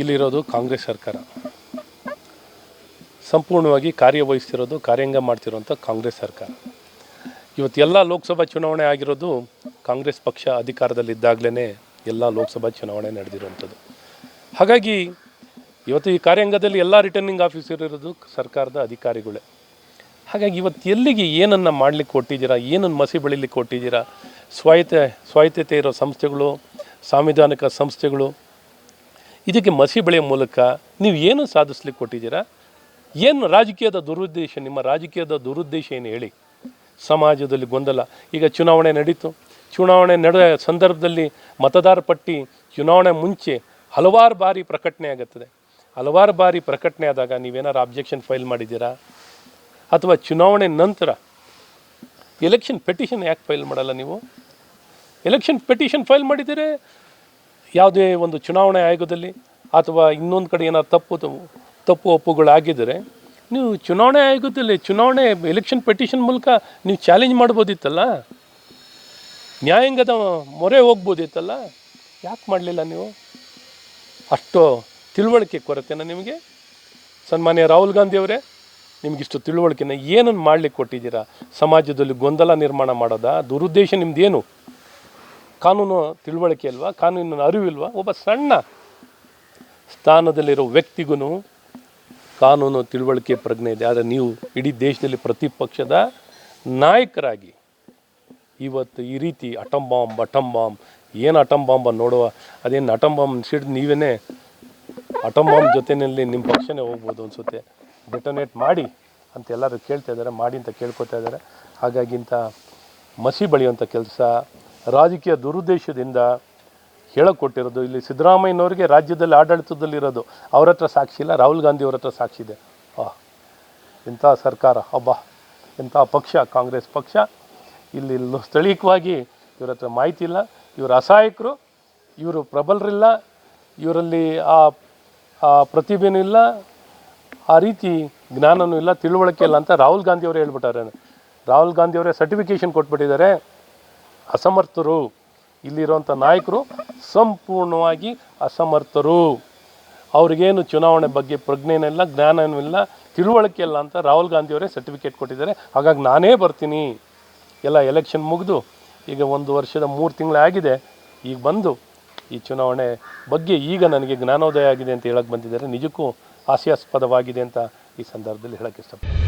ಇಲ್ಲಿರೋದು ಕಾಂಗ್ರೆಸ್ ಸರ್ಕಾರ. ಸಂಪೂರ್ಣವಾಗಿ ಕಾರ್ಯವಹಿಸ್ತಿರೋದು, ಕಾರ್ಯಾಂಗ ಮಾಡ್ತಿರೋಂಥ ಕಾಂಗ್ರೆಸ್ ಸರ್ಕಾರ. ಇವತ್ತು ಎಲ್ಲ ಲೋಕಸಭಾ ಚುನಾವಣೆ ಆಗಿರೋದು ಕಾಂಗ್ರೆಸ್ ಪಕ್ಷ ಅಧಿಕಾರದಲ್ಲಿದ್ದಾಗಲೇ ಎಲ್ಲ ಲೋಕಸಭಾ ಚುನಾವಣೆ ನಡೆದಿರುವಂಥದ್ದು ಹಾಗಾಗಿ ಇವತ್ತು ಈ ಕಾರ್ಯಾಂಗದಲ್ಲಿ ಎಲ್ಲ ರಿಟರ್ನಿಂಗ್ ಆಫೀಸರ್ ಇರೋದು ಸರ್ಕಾರದ ಅಧಿಕಾರಿಗಳೇ. ಹಾಗಾಗಿ ಇವತ್ತು ಎಲ್ಲಿಗೆ ಏನನ್ನು ಮಾಡಲಿಕ್ಕೆ ಕೊಟ್ಟಿದ್ದೀರಾ, ಏನನ್ನು ಮಸಿ ಬೆಳಿಲಿಕ್ಕೆ ಕೊಟ್ಟಿದ್ದೀರಾ, ಸ್ವಾಯತ್ತ, ಸ್ವಾಯತ್ತತೆ ಇರೋ ಸಂಸ್ಥೆಗಳು, ಸಾಂವಿಧಾನಿಕ ಸಂಸ್ಥೆಗಳು ಇದಕ್ಕೆ ಮಸಿ ಬೆಳೆಯ ಮೂಲಕ ನೀವು ಏನು ಸಾಧಿಸ್ಲಿಕ್ಕೆ ಕೊಟ್ಟಿದ್ದೀರಾ? ಏನು ರಾಜಕೀಯದ ದುರುದ್ದೇಶ, ನಿಮ್ಮ ರಾಜಕೀಯದ ದುರುದ್ದೇಶ ಏನು ಹೇಳಿ? ಸಮಾಜದಲ್ಲಿ ಗೊಂದಲ. ಈಗ ಚುನಾವಣೆ ನಡೀತು. ಚುನಾವಣೆ ನಡೆದ ಸಂದರ್ಭದಲ್ಲಿ ಮತದಾರ ಪಟ್ಟಿ ಚುನಾವಣೆ ಮುಂಚೆ ಹಲವಾರು ಬಾರಿ ಪ್ರಕಟಣೆ ಆಗುತ್ತದೆ. ಹಲವಾರು ಬಾರಿ ಪ್ರಕಟಣೆ ಆದಾಗ ನೀವೇನಾರು ಅಬ್ಜೆಕ್ಷನ್ ಫೈಲ್ ಮಾಡಿದ್ದೀರಾ? ಅಥವಾ ಚುನಾವಣೆ ನಂತರ ಎಲೆಕ್ಷನ್ ಪೆಟಿಷನ್ ಯಾಕೆ ಫೈಲ್ ಮಾಡಲ್ಲ ನೀವು? ಎಲೆಕ್ಷನ್ ಪೆಟಿಷನ್ ಫೈಲ್ ಮಾಡಿದರೆ ಯಾವುದೇ ಒಂದು ಚುನಾವಣೆ ಆಯೋಗದಲ್ಲಿ ಅಥವಾ ಇನ್ನೊಂದು ಕಡೆ ಏನಾದ್ರು ತಪ್ಪು ತಪ್ಪು ಒಪ್ಪುಗಳಾಗಿದ್ದರೆ ನೀವು ಚುನಾವಣೆ ಆಯೋಗದಲ್ಲಿ ಚುನಾವಣೆ ಎಲೆಕ್ಷನ್ ಪೆಟಿಷನ್ ಮೂಲಕ ನೀವು ಚಾಲೆಂಜ್ ಮಾಡ್ಬೋದಿತ್ತಲ್ಲ? ನ್ಯಾಯಾಂಗದ ಮೊರೆ ಹೋಗ್ಬೋದಿತ್ತಲ್ಲ? ಯಾಕೆ ಮಾಡಲಿಲ್ಲ ನೀವು? ಅಷ್ಟು ತಿಳುವಳಿಕೆ ಕೊರತೆನ ನಿಮಗೆ? ಸನ್ಮಾನ್ಯ ರಾಹುಲ್ ಗಾಂಧಿಯವರೇ, ನಿಮಗಿಷ್ಟು ತಿಳುವಳಿಕೆನ ಏನನ್ನು ಮಾಡಲಿಕ್ಕೆ ಕೊಟ್ಟಿದ್ದೀರಾ? ಸಮಾಜದಲ್ಲಿ ಗೊಂದಲ ನಿರ್ಮಾಣ ಮಾಡೋದಾ? ದುರುದ್ದೇಶ ನಿಮ್ದೇನು? ಕಾನೂನು ತಿಳುವಳಿಕೆ ಅಲ್ವಾ ಕಾನೂನಿನ ಅರಿವಿಲ್ವಾ, ಒಬ್ಬ ಸಣ್ಣ ಸ್ಥಾನದಲ್ಲಿರೋ ವ್ಯಕ್ತಿಗೂ ಕಾನೂನು ತಿಳುವಳಿಕೆ ಪ್ರಜ್ಞೆ ಇದೆ. ಆದರೆ ನೀವು ಇಡೀ ದೇಶದಲ್ಲಿ ಪ್ರತಿಪಕ್ಷದ ನಾಯಕರಾಗಿ ಇವತ್ತು ಈ ರೀತಿ ಅಟಮ್ ಬಾಂಬ್ ಅಟಮ್ ಬಾಂಬ್, ಏನು ಅಟಮ್ ಬಾಂಬ್ ನೋಡುವ, ಅದೇನು ಅಟಮ್ ಬಾಂಬ್ ಸಿಡಿದು ನೀವೇ ಅಟಮ್ ಬಾಂಬ್ ಜೊತೆಯಲ್ಲಿ ನಿಮ್ಮ ಪಕ್ಷನೇ ಹೋಗ್ಬೋದು ಅನಿಸುತ್ತೆ. ಡೆಟೊನೇಟ್ ಮಾಡಿ ಅಂತ ಎಲ್ಲರೂ ಕೇಳ್ತಾ ಇದ್ದಾರೆ, ಮಾಡಿ ಅಂತ ಕೇಳ್ಕೊತಾ ಇದ್ದಾರೆ. ಹಾಗಾಗಿ ಇಂಥ ಮಸಿ ಬಳಿಯುವಂಥ ಕೆಲಸ ರಾಜಕೀಯ ದುರುದ್ದೇಶದಿಂದ ಹೇಳಕೊಟ್ಟಿರೋದು. ಇಲ್ಲಿ ಸಿದ್ದರಾಮಯ್ಯನವರಿಗೆ ರಾಜ್ಯದಲ್ಲಿ ಆಡಳಿತದಲ್ಲಿರೋದು. ಅವ್ರ ಹತ್ರ ಸಾಕ್ಷಿ ಇಲ್ಲ. ರಾಹುಲ್ ಗಾಂಧಿ ಅವ್ರ ಹತ್ರ ಸಾಕ್ಷಿ ಇದೆ. ಆ, ಇಂಥ ಸರ್ಕಾರ. ಹಬ್ಬ ಇಂಥ ಪಕ್ಷ, ಕಾಂಗ್ರೆಸ್ ಪಕ್ಷ. ಇಲ್ಲಿ ಸ್ಥಳೀಯವಾಗಿ ಇವ್ರ ಹತ್ರ ಮಾಹಿತಿ ಇಲ್ಲ. ಇವರು ಅಸಹಾಯಕರು. ಇವರು ಪ್ರಬಲರಿಲ್ಲ. ಇವರಲ್ಲಿ ಆ ಪ್ರತಿಭೆನೂ ಇಲ್ಲ. ಆ ರೀತಿ ಜ್ಞಾನನೂ ಇಲ್ಲ. ತಿಳುವಳಿಕೆ ಇಲ್ಲ ಅಂತ ರಾಹುಲ್ ಗಾಂಧಿ ಅವರೇ ಹೇಳ್ಬಿಟ್ಟಾರೆ. ರಾಹುಲ್ ಗಾಂಧಿ ಅವರೇ ಸರ್ಟಿಫಿಕೇಶನ್ ಕೊಟ್ಬಿಟ್ಟಿದ್ದಾರೆ. ಅಸಮರ್ಥರು. ಇಲ್ಲಿರುವಂಥ ನಾಯಕರು ಸಂಪೂರ್ಣವಾಗಿ ಅಸಮರ್ಥರು. ಅವ್ರಿಗೇನು ಚುನಾವಣೆ ಬಗ್ಗೆ ಪ್ರಜ್ಞೆನೂ ಇಲ್ಲ, ಜ್ಞಾನನೂ ಇಲ್ಲ, ತಿಳುವಳಿಕೆ ಇಲ್ಲ ಅಂತ ರಾಹುಲ್ ಗಾಂಧಿ ಅವರೇ ಸರ್ಟಿಫಿಕೇಟ್ ಕೊಟ್ಟಿದ್ದಾರೆ. ಹಾಗಾಗಿ ನಾನೇ ಬರ್ತೀನಿ. ಎಲ್ಲ ಎಲೆಕ್ಷನ್ ಮುಗಿದು ಈಗ ಒಂದು ವರ್ಷದ ಮೂರು ತಿಂಗಳಾಗಿದೆ ಈಗ ಬಂದು ಈ ಚುನಾವಣೆ ಬಗ್ಗೆ ಈಗ ನನಗೆ ಜ್ಞಾನೋದಯ ಆಗಿದೆ ಅಂತ ಹೇಳಕ್ಕೆ ಬಂದಿದ್ದಾರೆ. ನಿಜಕ್ಕೂ ಹಾಸ್ಯಾಸ್ಪದವಾಗಿದೆ ಅಂತ ಈ ಸಂದರ್ಭದಲ್ಲಿ ಹೇಳಕ್ಕೆ ಇಷ್ಟಪಡ್ತೀನಿ.